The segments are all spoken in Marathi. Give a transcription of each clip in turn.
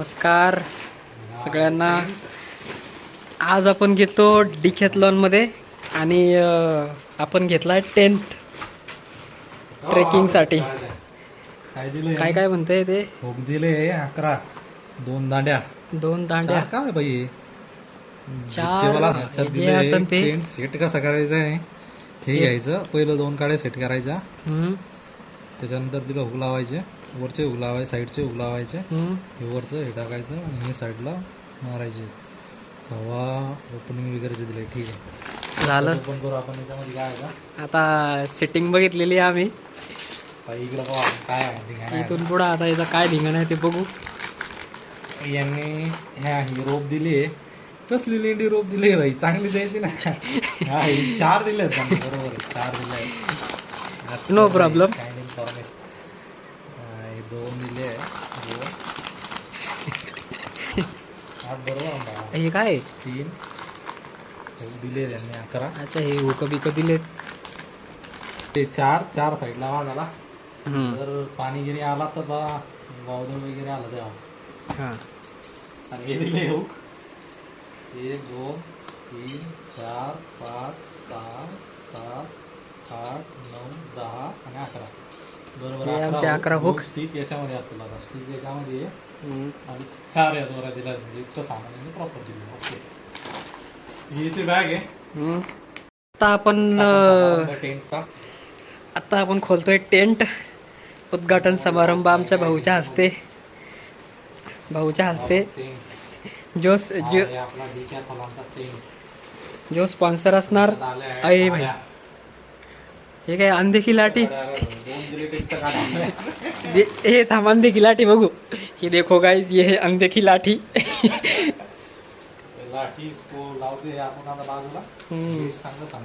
नमस्कार सगळ्यांना. आज आपण घेतो मध्ये आणि आपण घेतलाय टेंट ट्रेकिंगसाठी. काय दिले काय काय म्हणते ते? भोग दिले अकरा. दोन दांड्या. दोन दांड्या. काय बाई? चार जे ते. सेट कसा करायचा आहे? हे. घ्यायचं. पहिलं दोन काड्या सेट करायच्या. हम्म, त्याच्यानंतर तिला हुक लावायचे. वरचे हुक लावायचे साईडचे हुक लावायचे हम्म. हे वरचं हे टाकायचं आणि हे साईडला मारायचे. हवा ओपनिंग वगैरेचे दिले ठीक आहे. झालं. ओपन करू आपण याच्यामध्ये काय आहे का? आता सिटिंग बघितलेली आहे आम्ही. इकडं काय आहे आहे. इथून पुढं आता याचा काय धिंगण आहे ते बघू. यांनी ह्या ही रोप दिली कसली लेंडी रोप दिली भाई? चांगली द्यायची ना चार दिले आहेत बरोबर आहे, चार दिले No problem. दोन दिले दोन. आठ बरोबर म्हणता. हे काय? तीन. दिले त्यांनी अकरा. अच्छा हे हुक बिक दिलेत ते चार चार साईडला वाजाला हम्म, जर पाणी गिरी आला तर वावदळ वगैरे आला तेव्हा. हा. आणि हे दिले हुक एक दोन तीन चार पाच सहा सात आठ नऊ दहा आणि अकरा. हे आमचे अकरा. स्टिक याच्यामध्ये स्टिक याच्यामध्ये. आणि चार या दोरा म्हणजे इतकं सामान प्रॉपर दिलं. ओके हिची बॅग आहे. आता आपण टेंटचा. आता आपण खोलतोय टेंट. उद्घाटन समारंभ आमच्या भाऊच्या हस्ते. भाऊच्या हस्ते. जो जो जो स्पॉन्सर असणार आहे भाई. हे काय काढा ये- हे थांब अंधेकी लाठी बघू. हे देखो ये है अंधेकी लाठी.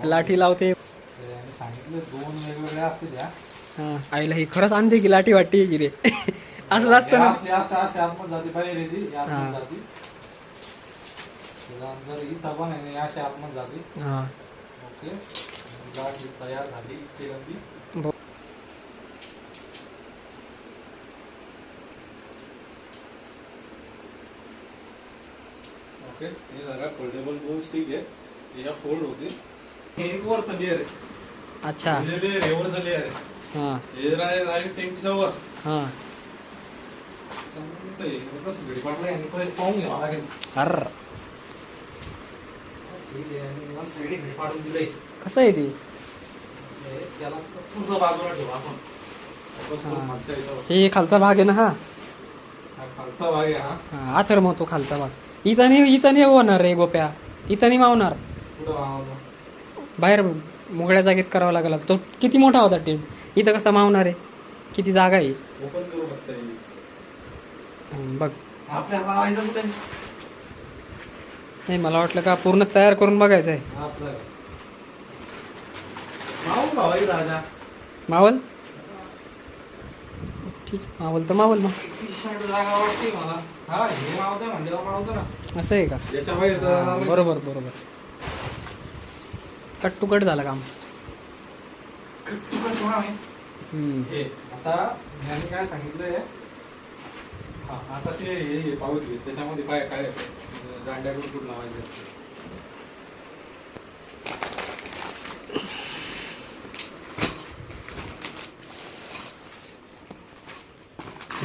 लाठी लावते आईला ही खरंच अंधेकी लाठी वाटते की रे. असंच असतं ना. जाते बाहेर येते. आतमध्ये जाते. त्याच्यानंतर इथं पण आहे ना, अशी आतमध्ये जाते ओके. लाठी तयार झाली लंबी ब- ओके हे जरा फोल्डेबल दोन स्टिक आहे. हे या फोल्ड होते. हे वरचं लेअर आहे अच्छा. हे. वरचं लेअर आहे हा. हे. वर पाडलं यांनी पहिले पाहून घ्यावं लागेल. अर. ठीक आहे आणि घडी पाडून दिलंय. कसं आहे ते? हा. खालचा भाग आहे ना हा? हा खालचा भाग आहे हा. आथर मग तो खालचा भाग. इथं नाही इथं नाही होणार रे गोप्या. इथं नाही मावणार. बाहेर मोकळ्या जागेत करावा लागला तो किती मोठा होता टेंट इथं कसा मावणार आहे? किती जागा आहे? बघ. नाही मला वाटलं का पूर्ण तयार करून बघायचं आहे हा, असं आहे. मावून लावायचं राजा मावल ठीक मावल तर मावल मग. असं आहे का. बरोबर बरोबर. कट टू कट झालं काम. हे आता ह्याने काय सांगितलंय? हा आता ते पाऊस त्याच्यामध्ये काय काय दांड्या कुठून लावायचे?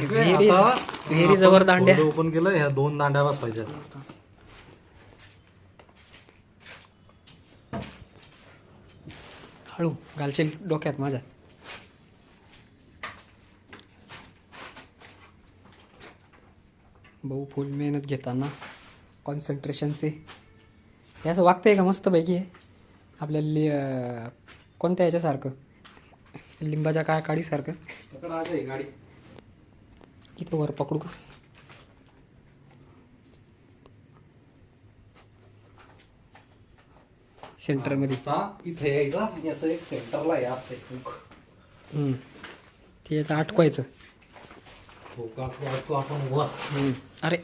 विहिरी विहिरी जवळ दांड्या. ओपन केलं ह्या दोन दांड्या बसवायच्या. हळू घालशील डोक्यात माझ्या भाऊ फुल मेहनत घेताना कॉन्सन्ट्रेशन से. हे असं वागतंय का मस्त पैकी आहे आपल्या लि कोणत्या ह्याच्यासारखं लिंबाच्या काय काडीसारखं गाडी. इथं वर पकडू का? सेंटरमध्ये आता इथे यायचं याचं एक सेंटरला आहे असं एक hook. हम्म. ते आता अटकवायचं Hook आपण अटकू आपण वर. हम्म. अरे.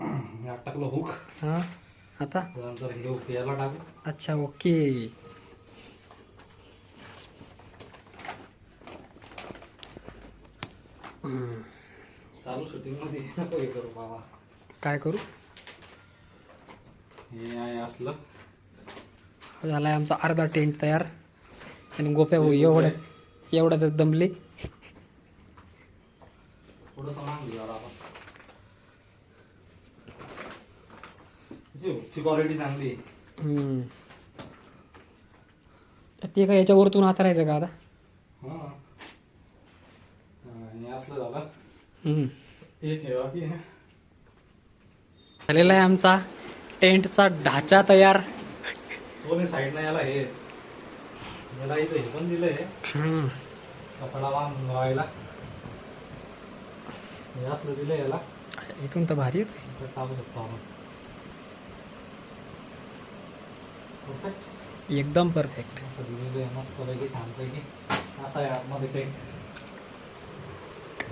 मी टाकलं हुक. हां आता? त्यानंतर हे hook याला टाकू. अच्छा ओके. चालू शूटिंगमध्ये. नको हे करू बाबा. काय करू? हे आहे असलं. झालाय आमचा अर्धा टेंट तयार. आणि गोप्या भाऊ एवढ्या एवढ्यातच दमले. घेऊ जरा आपण. क्वालिटी चांगली आहे. हम्म. तर ते काय याच्यावरतून हातारायचं का आता हा हा, हे असलं झालं हम्म. एक झालेला आहे आमचा टेंटचा ढाचा तयार. साईडनं याला हे. याला इथं हे पण दिलंय. कपडा लावायला. हे असलं दिलंय याला. इथून तर भारी येत इथं टाकू शकतो आपण. परफेक्ट एकदम परफेक्ट असं दिलेलं आहे मस्तपैकी छानपैकी. असं आहे आतमध्ये टेंट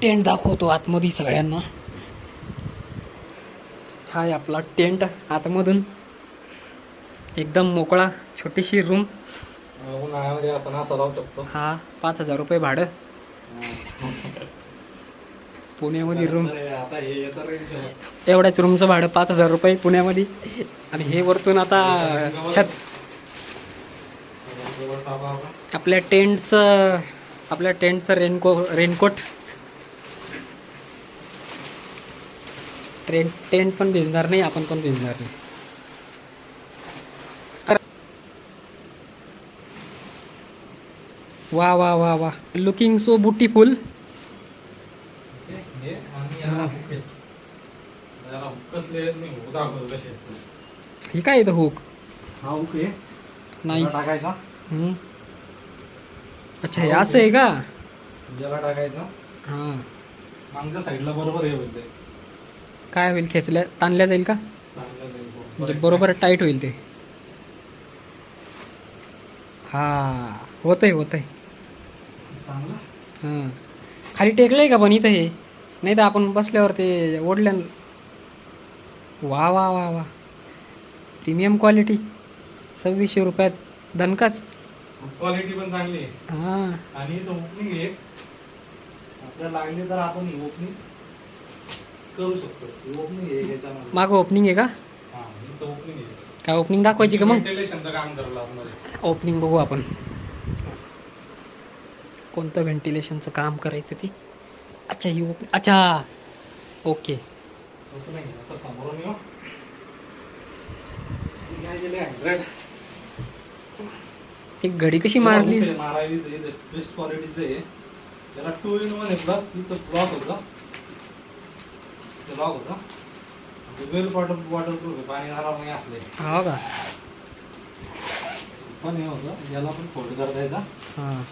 टेंट दाखवतो आतमध्ये सगळ्यांना. हा आहे आपला टेंट आतमधून. एकदम मोकळा छोटीशी रूम उन्हाळ्यामध्ये आपण असं राहू शकतो. हा पाच हजार रुपये भाडं. पुण्यामध्ये रूम हे. एवढ्याच रूमचं भाडं पाच हजार रुपये पुण्यामध्ये. आणि हे वरतून आता छत. आपल्या टेंटचं आपल्या टेंटचं रेनको रेनकोट. ट्रेन टेंट पण भिजणार नाही आपण पण भिजणार नाही. वा वा वा वा. लुकिंग सो ब्युटिफुल हे आहे. काय येतं हुक हा आहे. हम्म. अच्छा हे असं आहे का? याला टाकायचा. हां. मागच्या साईडला बरोबर हे होईल ते. काय होईल? खेचल्या ताणल्या जाईल का. म्हणजे बरोबर टाईट होईल ते. हा होतंय होतंय. चांगलं हां. खाली टेकलंय का पण इथं हे? नाही तर आपण बसल्यावर ते ओढल्या वा वा वा वा. प्रीमियम क्वालिटी सव्वीसशे रुपयात दणकाच. क्वालिटी पण चांगली आहे. हां. आणि इथं ओपनिंग आहे. आपल्याला लागली तर आपण ओपनिंग करू शकतो. ओपनिंग आहे याच्यामध्ये मागं ओपनिंग आहे का? हा इथं ओपनिंग आहे. काय ओपनिंग दाखवायची का मग? काम ओपनिंग बघू आपण. कोणतं व्हेंटिलेशनचं काम करायचं ते? अच्छा ही ओपन अच्छा! ओके ओपनिंग आहे. आता समोरून येऊ. ही काय दिले हंड्रेड ती घडी कशी मारली? मारायली क्वालिटीचं आहे. त्याला टू इन वन आहे. प्लस इथं ब्लॉक होतं. ते लॉक होतं वेल वॉटर आहे पाणी नाही असले. हो का? पण हे होतं याला पण फोल्ड करता येतं. हां.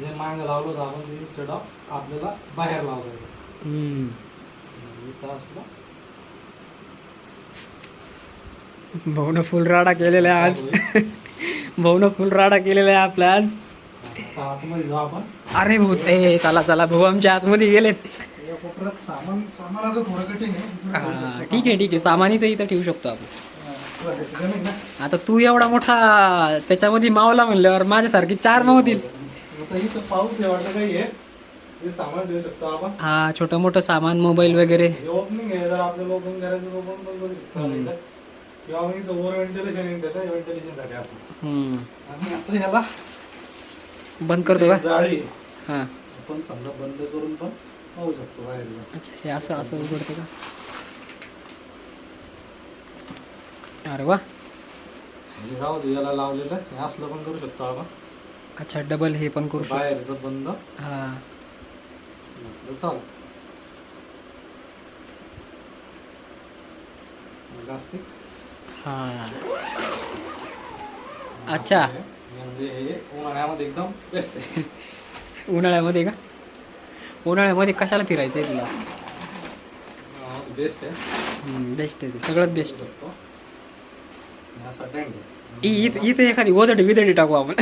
जे मागं लावलं होतं आपण ते इन्स्टेड ऑफ आपल्याला बाहेर लावलं येतं. हम्म. इथं असलं. भाऊनं फुल राडा केलेला आहे आज. भाऊनं फुल राडा केलेला आहे आपल्या आज. आतमध्ये जाऊ आपण. अरे भाऊ ए चला चला भाऊ आमच्या आतमध्ये गेलेत. या कोपऱ्यात सामान सामानाचं थोडं कटिंग आहे. हा, ठीक आहे ठीक आहे. सामानी तर इथं ठेवू शकतो आपण? आता तू एवढा मोठा त्याच्यामध्ये मावला म्हणल्यावर माझ्यासारखी चार मावतील पाऊस वाटतं काही आहे. हे सामान ठेवू शकतो आपण. हा छोटं मोठं सामान मोबाईल वगैरे. हे ओपनिंग बंद करतो का? जाळी. आहे. हा. आपण समजा बंद करून पण पाहू शकतो बाहेर. अच्छा हे असं असं उघडतं का? अरे वा. राहू दे याला लावलेलं. हे असलं पण करू शकतो आपण. अच्छा डबल हे पण करू शकतो. बाहेरचं बंद. हा. म्हटलं चाल. जास्त. हा. अच्छा. म्हणजे हे उन्हाळ्यामध्ये एकदम बेस्ट आहे. उन्हाळ्यामध्ये का? उन्हाळ्यामध्ये कशाला फिरायचं आहे तुला बेस्ट आहे. बेस्ट आहे ते सगळ्यात बेस्ट शकतो आणि असा टेंट इथं इथं एखादी गोदडी बिदडी टाकू आपण.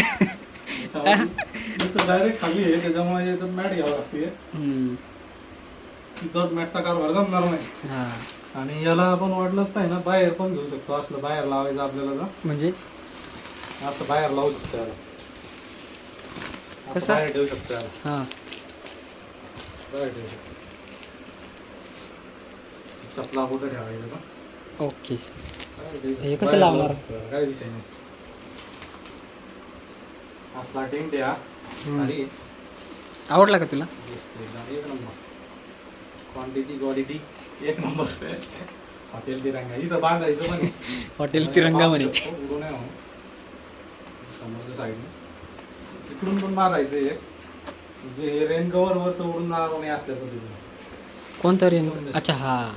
इथं डायरेक्ट खाली आहे त्याच्यामुळे इथं मॅट घ्यावं लागते. हम्म. तिथं मॅटचा कारभार जमणार नाही. हा. आणि याला आपण वाटलंच नाही ना बाहेर पण घेऊ शकतो असलं बाहेर लावायचं आपल्याला तर. म्हणजे? असं बाहेर लावू शकतो याला. असं कसं? बाहेर ठेवू शकतो याला. हा. बरं ठेव. चपला कुठं ठेवायचं का ओके. हे कसं बाहेर लावणार? काय विषय नाही. असला टेंट हम्म. आणि आवडला का तुला? एकदम एक नंबर. क्वांटिटी क्वालिटी एक नंबर. हॉटेल तिरंगा. इथं बांधायचं पण हॉटेल तिरंगा म्हणे. हो, उडू नये म्हणून. समोरच्या साईडने इकडून पण मारायचं एक. जे रेन कव्हर वरचं उडून जाणार नाही असल्या पद्धतीने. कोणतं रेन अच्छा हा.